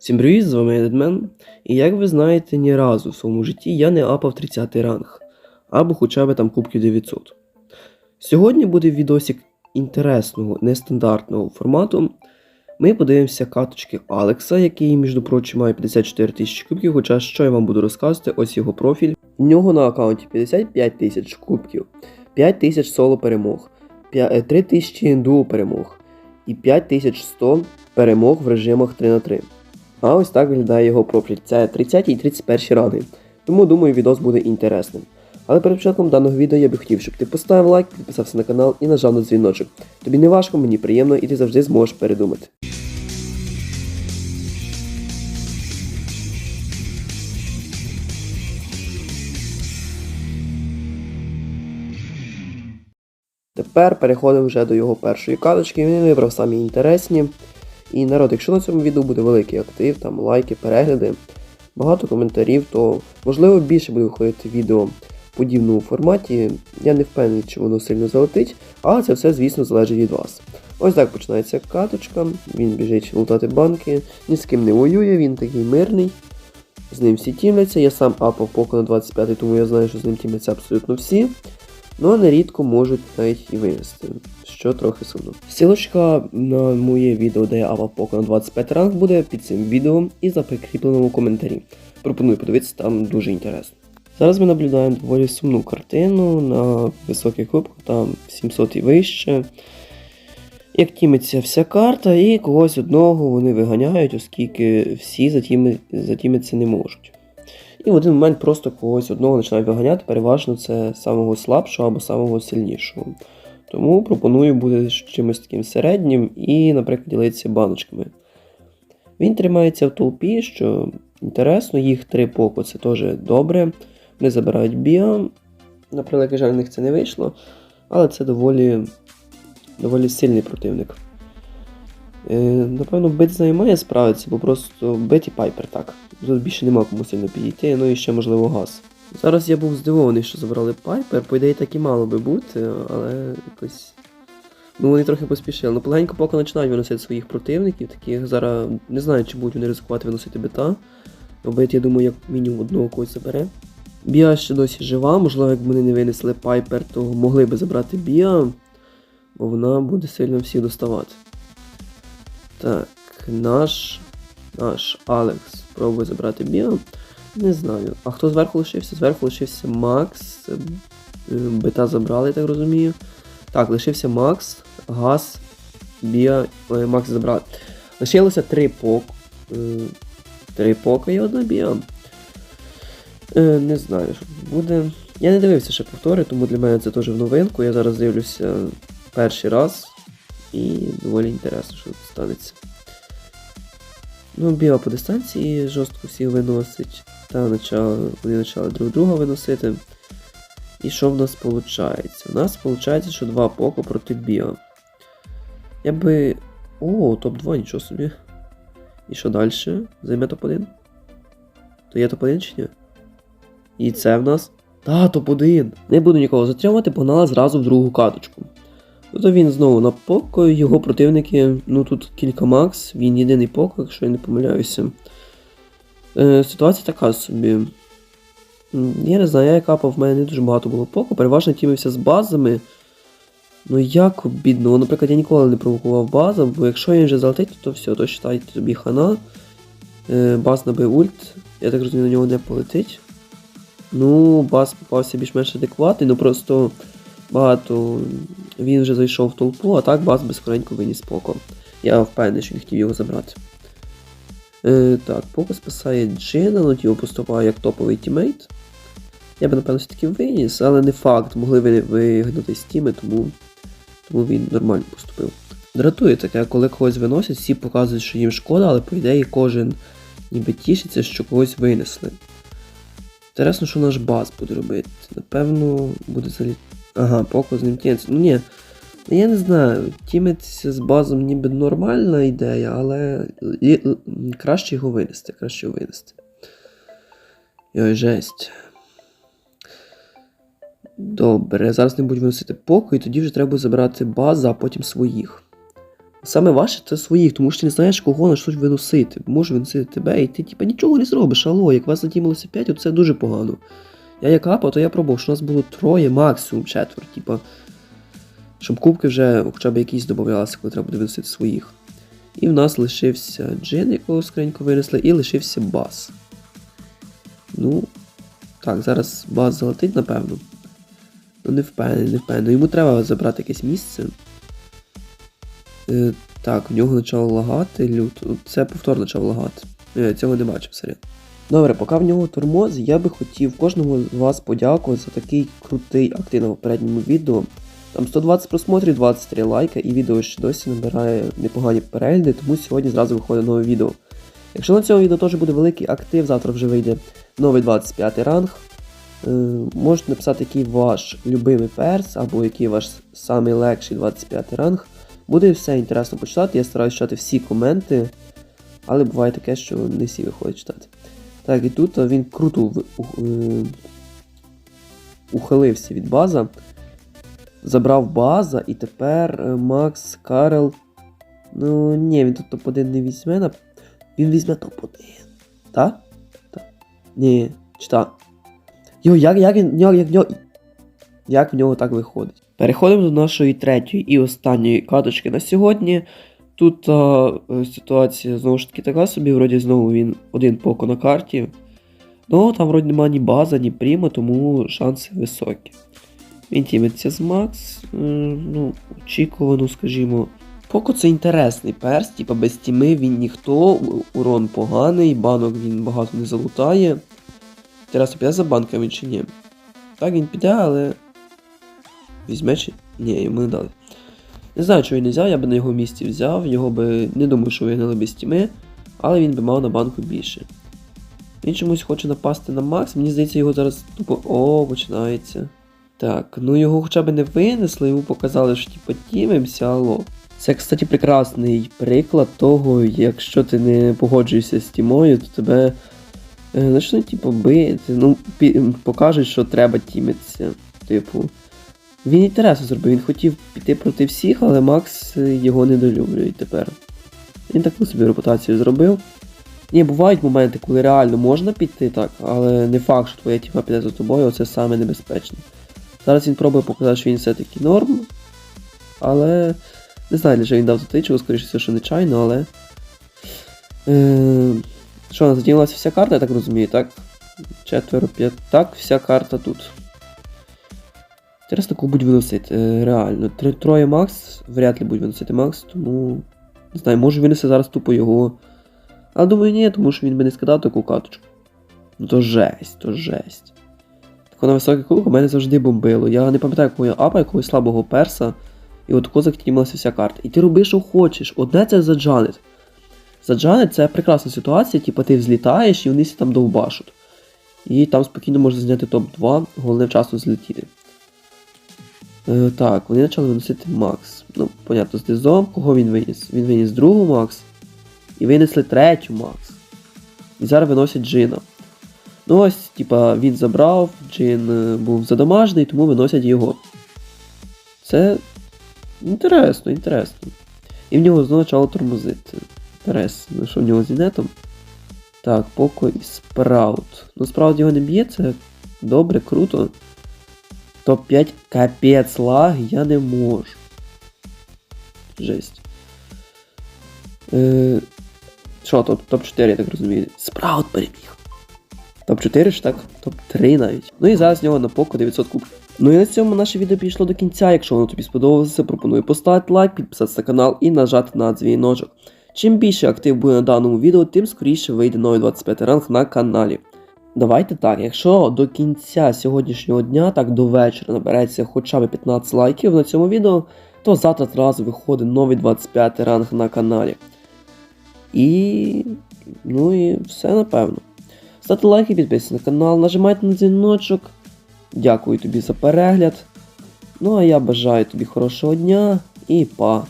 Всім привіт, з вами Едмен. І як ви знаєте, ні разу в своєму житті я не апав 30 ранг, або хоча б там кубків 900. Сьогодні буде відосик інтересного, нестандартного формату. Ми подивимося каточки Алекса, який, між прочим, має 54 тисячі кубків, хоча що я вам буду розказувати, ось його профіль. В нього на аккаунті 55 тисяч кубків, 5 тисяч соло перемог, 3 тисячі дуо перемог і 5100 перемог в режимах 3 на 3. А ось так виглядає його профіль. Це 30 і 31 ранги. Тому думаю, відос буде інтересним. Але перед початком даного відео я би хотів, щоб ти поставив лайк, підписався на канал і нажав на дзвіночок. Тобі не важко, мені приємно і ти завжди зможеш передумати. Тепер переходимо вже до його першої карточки. Він вибрав самі інтересні. І народ, якщо на цьому відео буде великий актив, там лайки, перегляди, багато коментарів, то можливо більше буде виходити відео в подібному форматі. Я не впевнений, чи воно сильно залетить, але це все, звісно, залежить від вас. Ось так починається каточка, він біжить лутати банки, ні з ким не воює, він такий мирний. З ним всі тімляться, я сам апав поки на 25 тому я знаю, що з ним тімляться абсолютно всі. Ну а нерідко можуть навіть і винести, що трохи сумно. Силочка на моє відео, де я апав поки на 25 ранг, буде під цим відео і за прикріпленому коментарі. Пропоную подивитися, там дуже інтересно. Зараз ми наблюдаємо доволі сумну картину на високих кубках, там 700 і вище. Як тімиться вся карта, і когось одного вони виганяють, оскільки всі затіми, затімитися не можуть. І в один момент просто когось одного починають виганяти, переважно це самого слабшого або самого сильнішого. Тому пропоную бути чимось таким середнім і, наприклад, ділитися баночками. Він тримається в толпі, що інтересно, їх три поко це теж добре. Вони забирають біа. На превеликий жаль, в них це не вийшло, але це доволі, доволі сильний противник. Е, напевно, бит з нею має справитися, бо просто бит і пайпер так. Тут більше нема кому сильно підійти, ну і ще можливо газ. Зараз я був здивований, що забрали пайпер, по ідеї так і мало би бути, але якось. Ну вони трохи поспішили. Ну полегенько поки починають виносити своїх противників, таких зараз не знаю, чи будуть вони ризикувати виносити бита. Бо бит, я думаю, як мінімум одного когось забере. Біа ще досі жива, можливо, якби вони не винесли пайпер, то могли би забрати Біа, бо вона буде сильно всіх доставати. Так, наш наш Алекс пробує забрати Біо. Не знаю. А хто зверху лишився? Зверху лишився Макс. Е, Бита забрали, я так розумію. Так, лишився Макс, Газ, Біа. Макс забрали. Лишилося три пок. е, Три пока і одна Біа. Е, Не знаю, що буде. Я не дивився ще повтори, тому для мене це теж в новинку. Я зараз дивлюся перший раз. І доволі інтересно, що тут станеться. Ну, біла по дистанції жорстко всіх виносить. Та начало, вони почали друг друга виносити. І що в нас виходить? У нас виходить, що два поко проти біо. Я би. О, топ-2, нічого собі. І що далі? Займе топ-1? То є топ-1 чи ні? І це в нас. Та, топ-1. Не буду нікого затримувати, погнала зразу в другу каточку. Тут він знову на поко, його противники, ну тут кілька макс, він єдиний поко, якщо я не помиляюся. Е, Ситуація така собі. Я не знаю, я як апав, в мене не дуже багато було поко, переважно тімився з базами. Ну як обідно, наприклад, я ніколи не провокував базу, бо якщо він вже залетить, то все, то считайте тобі хана. Е, Баз набив ульт, я так розумію, на нього не полетить. Ну, баз попався більш-менш адекватний, ну просто багато. Він вже зайшов в толпу, а так бас безкоренько виніс Поко. Я впевнений, що він хотів його забрати. Е, так, Поко спасає Джина, ну його поступає як топовий тімейт. Я би, напевно, все-таки виніс, але не факт, могли ви вигнати з тіми, тому, тому він нормально поступив. Дратує таке, коли когось виносять, всі показують, що їм шкода, але по ідеї кожен ніби тішиться, що когось винесли. Інтересно, що наш бас буде робити. Напевно, буде заліт. Ага, поко з ним тінець. Ну ні. Я не знаю, тімитися з базом ніби нормальна ідея, але краще його винести, краще його винести. Йой, жесть. Добре, зараз не будуть виносити поко, і тоді вже треба забирати базу, а потім своїх. Саме важче це своїх, тому що ти не знаєш, кого на щось виносити. Може виносити тебе, і ти типа нічого не зробиш, алло, як вас задімалося 5, то це дуже погано. Я як апа, то я пробував, що у нас було троє, максимум четверо, типа. Щоб кубки вже хоча б якісь додавалися, коли треба буде виносити своїх. І в нас лишився джин, якого скриньку винесли, і лишився бас. Ну, так, зараз бас залетить, напевно. Ну, не впевнений, не впевнений. Йому треба забрати якесь місце. Е, так, в нього почало лагати лют. Це повторно почав лагати. Я цього не бачив серйозно. Добре, поки в нього тормоз, я би хотів кожному з вас подякувати за такий крутий актив на попередньому відео. Там 120 просмотрів, 23 лайка, і відео ще досі набирає непогані перегляди, тому сьогодні зразу виходить нове відео. Якщо на цьому відео теж буде великий актив, завтра вже вийде новий 25 ранг. Е, можете написати, який ваш любимий перс, або який ваш самий легший 25 ранг. Буде все інтересно почитати, я стараюся читати всі коменти, але буває таке, що не всі виходять читати. Так, і тут він круто е, ухилився від база. Забрав база, і тепер е, Макс Карел. Ну, ні, він тут топ-1 не візьме. Він візьме топ-1. Та? Та. Ні, чи та? Йо, як, як, він- як, як, як, як в нього так виходить? Переходимо до нашої третьої і останньої каточки на сьогодні. Тут а, е, ситуація знову ж таки така собі, вроді знову він один поко на карті. Ну, там вроді немає ні база, ні пріма, тому шанси високі. Він тімиться з Макс, е, ну, очікувано, скажімо. Поко це інтересний перс, типа без тіми він ніхто, урон поганий, банок він багато не залутає. Терасу піде за банками чи ні? Так він піде, але. Візьме чи. Ні, йому не дали. Не знаю, чого він не взяв, я би на його місці взяв, його би не думаю, що вигнали без тіми, але він би мав на банку більше. Він чомусь хоче напасти на Макс, мені здається, його зараз тупо. О, починається. Так, ну його хоча б не винесли, йому показали, що типу тімимся, алло. Це, кстати, прекрасний приклад того, якщо ти не погоджуєшся з тімою, то тебе е, почнуть, типу, бити, ну, покажуть, що треба тімитися. Типу. Він інтересно зробив, він хотів піти проти всіх, але Макс його недолюблює тепер. Він таку собі репутацію зробив. Ні, бувають моменти, коли реально можна піти так, але не факт, що твоя тіма піде за тобою, оце саме небезпечне. Зараз він пробує показати, що він все-таки норм. Але. Не знаю, для чого він дав затичку, скоріше все, що нечайно, але. Е... Що, заділилася вся карта, я так розумію, так? Четверо, п'ять. Так, вся карта тут. Інтересно, кого будуть виносити, е, реально. Троє Макс, вряд ли будуть виносити Макс, тому. Не знаю, може винесе зараз тупо його. Але думаю, ні, тому що він би не скидав таку каточку. Ну то жесть, то жесть. Так на високий кубок у мене завжди бомбило. Я не пам'ятаю, кого я апа, якогось слабого перса. І от тако закинімалася вся карта. І ти роби, що хочеш. Одне це за Джанет. За Джанет це прекрасна ситуація, типу ти взлітаєш і вони всі там довбашуть. І там спокійно можна зняти топ-2, головне вчасно злетіти. Е, так, вони почали виносити Макс. Ну, понятно, з дизом, кого він виніс? Він виніс другу Макс. І винесли третю Макс. І зараз виносять Джина. Ну ось, типа, він забрав, Джин е, був задомажний, тому виносять його. Це інтересно, інтересно. І в нього знову почало тормозити. Інтересно, що в нього з інетом. Так, Поко і Спраут. Ну, Спраут його не б'є, це добре, круто. Топ-5 капець лаг я не можу. Жесть. Е, що, топ- топ-4, я так розумію. Спраут переміг. Топ-4 ж так, топ-3 навіть. Ну і зараз в нього на поко 900 кубків. Ну і на цьому наше відео підійшло до кінця. Якщо воно тобі сподобалося, пропоную поставити лайк, підписатися на канал і нажати на дзвіночок. Чим більше актив буде на даному відео, тим скоріше вийде новий 25 ранг на каналі. Давайте так, якщо до кінця сьогоднішнього дня, так до вечора набереться хоча б 15 лайків на цьому відео, то завтра одразу виходить новий 25 ранг на каналі. І. Ну і все напевно. Ставте лайки, підписуйтесь на канал, нажимайте на дзвіночок. Дякую тобі за перегляд. Ну а я бажаю тобі хорошого дня і па.